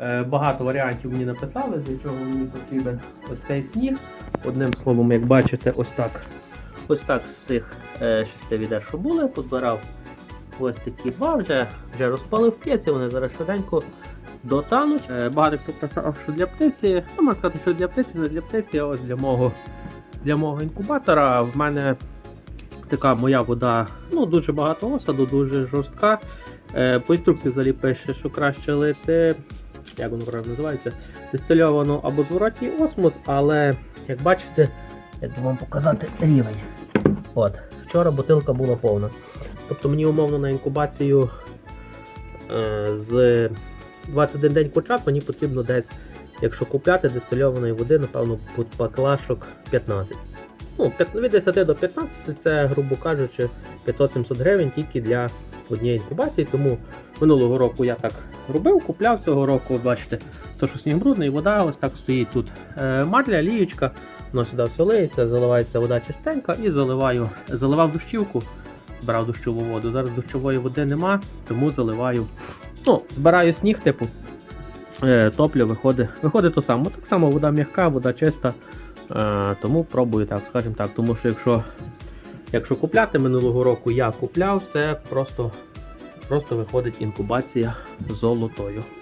Е, Багато варіантів мені написали, для чого мені потрібен ось цей сніг. Одним словом, як бачите, ось так. Ось так з тих шести відер, що були, позбирав ось такі два, вже, вже розпалив птиці, вони зараз швиденько дотануть. Е, багато хто писав, що для птиці, ну можна сказати, що для птиці, не для птиці, а ось для мого, для мого інкубатора. В мене така моя вода, ну дуже багато осаду, дуже жорстка. Е, по інструкції взагалі пише, що краще лити, як воно правильно називається, дистильовану або зворотній осмос, але як бачите, як би вам показати рівень. От, вчора бутилка була повна. Тобто мені умовно на інкубацію е, з 21 день почат мені потрібно десь, якщо купляти дистильованої води, напевно, баклашок 15. Ну, від 10 до 15 це, грубо кажучи, 500-700 гривень тільки для однієї інкубації. Тому минулого року я так робив, купляв цього року, бачите, то що сніг брудний, вода ось так стоїть тут. Е, матля, ліючка, воно сюди все лиється, заливається вода чистенька і заливаю, заливав дощівку, збирав дощову воду. Зараз дощової води нема, тому заливаю. Ну, збираю сніг, типу, е, топлю, виходить, виходить то само. Так само вода м'яка, вода чиста. Е, тому пробую так, скажімо так. Тому що якщо, якщо купляти минулого року я купляв, це просто, просто виходить інкубація золотою.